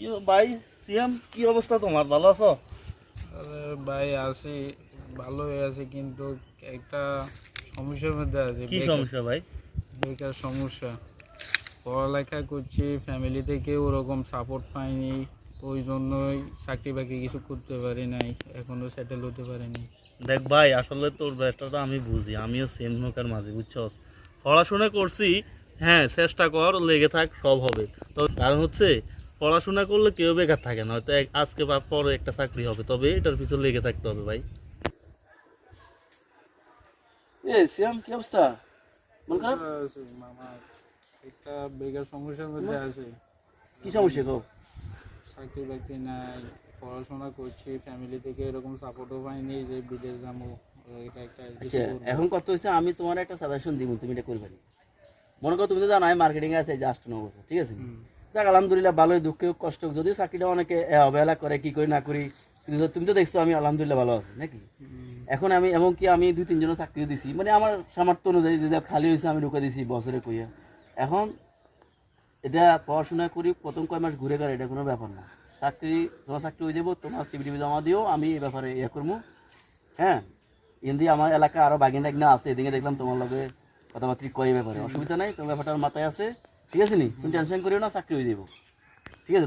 কি ভাই সিএম কি অবস্থা তোমার? ভালো আছো? ভাই আছি ভালোই আছে কিন্তু একটা সমস্যার মধ্যে আছে। কি সমস্যা ভাই? বেকার সমস্যা। পড়ালেখা করছি ফ্যামিলি থেকে ওরকম সাপোর্ট পাইনি ওই জন্যই চাকরি বাকরি কিছু করতে পারি নাই এখনও সেটেল হতে পারিনি। দেখ ভাই আসলে তোর ব্যাপারটা আমি বুঝি আমিও সেম নৌকার মাঝে বুঝছস? পড়াশোনা করছি হ্যাঁ চেষ্টা কর লেগে থাক সব হবে। তো কারণ হচ্ছে পড়াশোনা করলে কেউ বেকার থাকে না হয়তো আজকে বা পরে একটা চাকরি হবে তবে এটার পিছনে লেগে থাকতে হবে ভাই। এ সিয়াম কি অবস্থা? মন খারাপ? মামা। একটা বেকার সমস্যার মধ্যে আছে। কি সমস্যা গো? চাকরি বাকরি নাই পড়াশোনা করছি ফ্যামিলি থেকে এরকম সাপোর্টও পাইনি যে বিদেশ যাব এটা একটা আচ্ছা। এখন কত হয়েছে আমি তোমার একটা সাজেশন দিব তুমি এটা করবে মনে করো তুমি তো জানো আমি মার্কেটিং আছে এই যে ন বছর ঠিক আছে। যাক আলহামদুলিল্লাহ ভালোই দুঃখ কষ্ট। যদিও চাকরিটা অনেকে অবহেলা করে কি করি না করি কিন্তু তুমি তো দেখছ আমি আলহামদুলিল্লাহ ভালো আছি নাকি? এখন আমি এমনকি আমি দুই তিনজনের চাকরিও দিছি। মানে আমার সামর্থ্য অনুযায়ী যেটা খালি হয়েছে আমি ঢুকে দিছি বছরে কইয়া। এখন এটা পড়াশোনা করি প্রথম কয় মাস ঘুরে গেলে এটা কোনো ব্যাপার না। চাকরি তোমার চাকরি হয়ে যাব তোমার সিবিটিভি জমা দিও আমি এই ব্যাপারে ইয়ে করব হ্যাঁ? এমনি আমার এলাকা আরও বাগিন টাগিনা আছে এদিকে দেখলাম তোমার লগে কথাবার্তি কয় ব্যাপারে। অসুবিধা নাই তোমার ব্যাপারটার মাথায় আছে। ঠিক আছে নি? তুমি টেনশন করিও না চাকরি হয়ে যাব ঠিক আছে